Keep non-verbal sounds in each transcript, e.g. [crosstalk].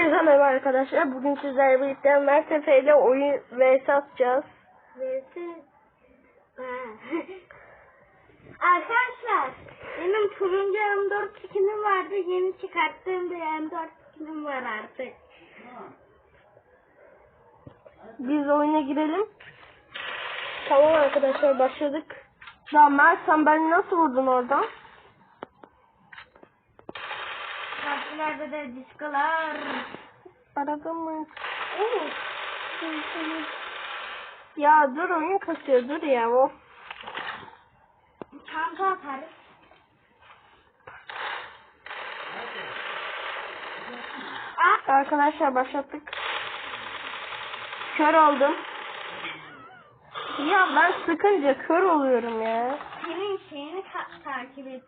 Hepinize merhaba arkadaşlar. Bugün sizlerle birlikte Mert Efe ile oyun vs atacağız. [laughs] Arkadaşlar benim turuncu M4 skinim vardı. Yeni çıkarttığım bir M4 skinim var artık. Biz oyuna girelim. Tamam arkadaşlar başladık. Ya Mert sen beni nasıl vurdun oradan? Partilerde de diskolar. Aradın mı? Ya dur oyun kasıyor dur ya of. Çanta atarız. Arkadaşlar başlattık. Kör oldum. Ya ben sıkınca kör oluyorum ya. senin şeyini ka- takip et.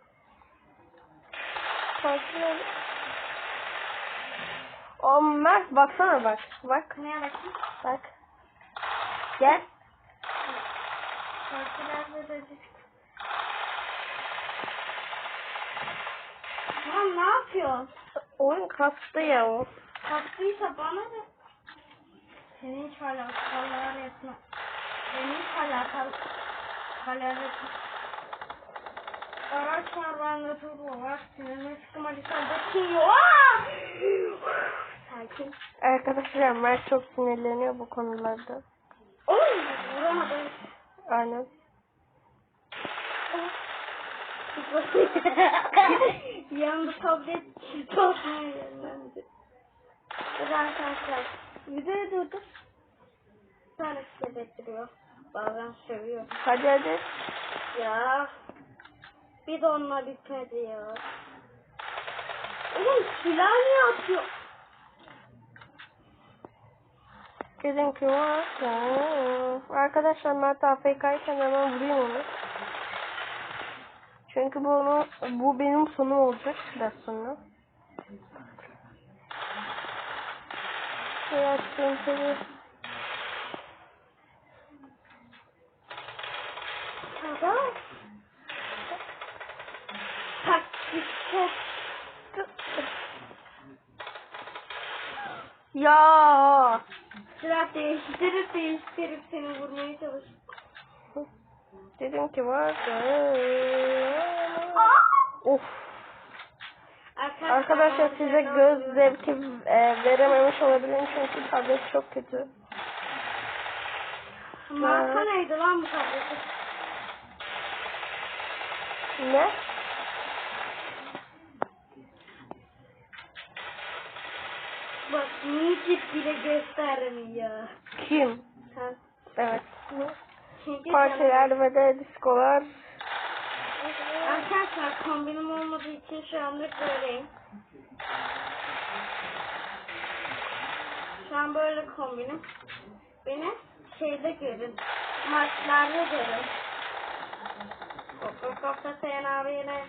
Bakıyorum. O Mert baksana bak. Bak Neye bakayım? bak. Gel. De disko. Lan ne yapıyorsun? Oyun kastı ya o. Kattıysa bana da. Senin hiç alakalar etme. Senin hiç alakalı. Etme. Araç var bende turbo var. Aşkım hadi sen bakıyor. Sakin. Arkadaşlar Mert çok sinirleniyor bu konularda. Oğlum vuramadım. Aynen. [laughs] Yanında tablet olmaya yönlendi. Arkadaşlar. Videoyu durdur. Bir tane size ettiriyor. Bazen sövüyor. Hadi hadi. Ya. Bir de onunla bitmedi ya. Oğlum silah niye atıyor? Dedim ki. Arkadaşlar Mert AFK'yken hemen vurayım onu. Çünkü bu onu, bu benim sonum olacak biraz sonra. Biraz sıkıntılı. Tamam. Taktikte. Ya. Silah değiştirip değiştirip seni vurmaya çalış. Dedim ki var. Of. Arkadaşlar size göz zevki e, verememiş olabilirim çünkü tablet çok kötü. Marka neydi lan bu tableti? Ne? Bak Necip bile göstermiyor. Kim? Sen. Evet. Çünkü Partiler ve de diskolar. sen- Arkadaşlar kombinim olmadığı için şu anlık böyleyim. Şu an böyle kombinim. Beni şeyde görün. Maçlarda görün. Hop da Seyhan abi yine.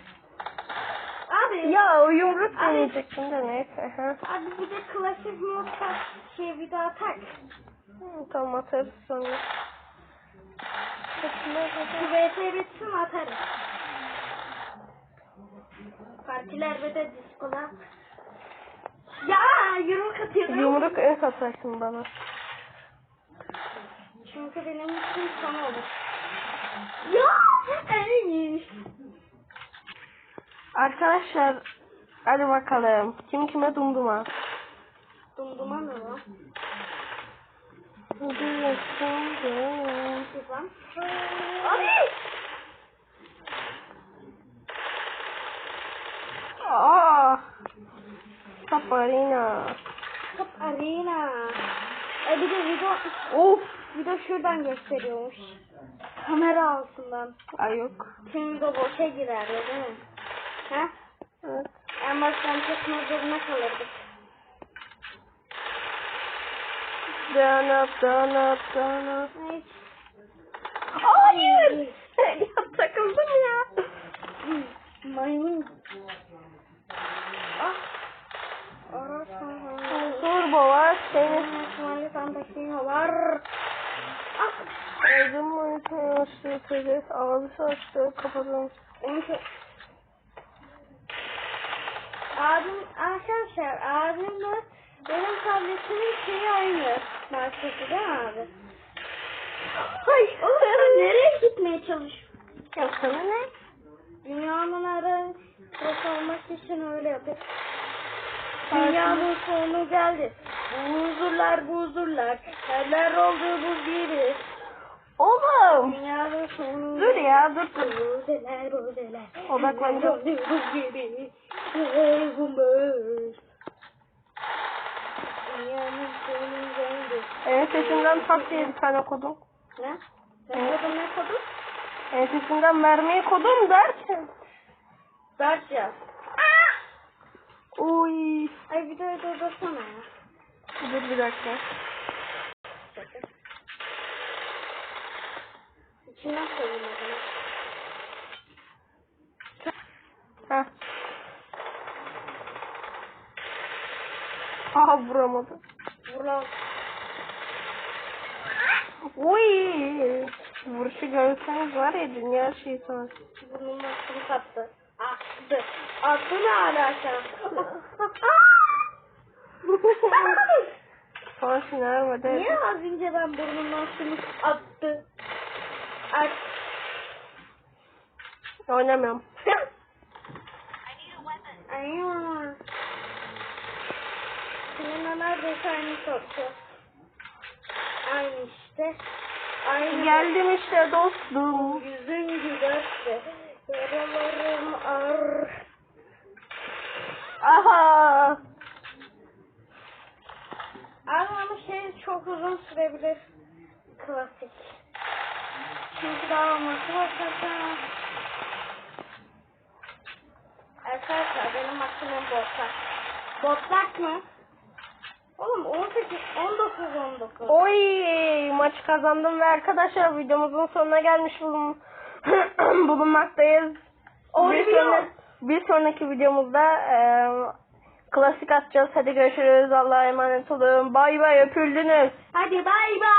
Abi. Ya o yumruk Abi. deneyecektim de neyse. Ha. Abi bir de klasik mod. Şey bir daha tak. Hı, Tamam atarız sonra. VT bitsin atarız. Partiler ve de diskolar. Ya yumruk atıyorum. Yumruk ilk atarsın bana. Çünkü benim için son olur. Ya en. Arkadaşlar hadi bakalım. Kim kime dumduma. Dumduma? Hadi bakalım. Güzel. Abi. Aa! Top arena. Top arena. E bir de video, Of. video şuradan gösteriyormuş. Kamera altından. Ay yok. Şimdi de boşa girer değil mi? Ha? Evet. En baştan çekme zorunda kalırdık. Down up, down up, down up. Neyse. Hayır. ya takıldım ya. Maymun. Ah. Turbo var. Senin Şöyle tam taşıyorlar. Ah. Öldüm mü? Açtı. Ağzı açtı. Kapadım. Onu. Abim, arkadaşlar abimle Benim tabletimin şeyi aynı. Markası değil mi abi? Ay. Oğlum sen nereye gitmeye çalışıyorsun? Ya sana ne? Dünyanın ara yok olmak için öyle yapıyor. Dünyanın sonu geldi. Bu huzurlar bu huzurlar. Herler oldu bu gibi. Oğlum. Dur ya dur dur. Odaklanacağım. Geldi. Ensesinden tak diye bir tane kodum. Ne? Sen Evet. kodun ne kodun? Ensesinden mermiyi kodum derken. Dört yaz. Uy. Ay videoyu durdursana ya. Dur bir dakika. İçinden koyayım o zaman. Heh. Aha vuramadı. Vur lan. Uy. Vuruşu görseniz var ya dünya şeyi sana. Burnumdan kum kattı. Attı. Attı ne alaka? Sana sinir var Niye az önce ben burnumdan sumu attı? At. Oynamıyorum. Ay. Seninle neredeyse aynı soktu. Aynı işte. Aynı. Geldim işte dostum. Yüzün gülerse yaralarım ar. Aha. Ama şey çok uzun sürebilir. Klasik. Çünkü daha olması başlasın. Arkadaşlar benim maksimum botlak. Botlak mı? Oğlum 18, 19, 19. Oy maç kazandım ve arkadaşlar videomuzun sonuna gelmiş bulun [clears throat] bulunmaktayız. Oy, bir, sonraki, bir sonraki videomuzda e, klasik atacağız. Hadi görüşürüz. Allah'a emanet olun. Bay bay öpüldünüz. Hadi bay bay.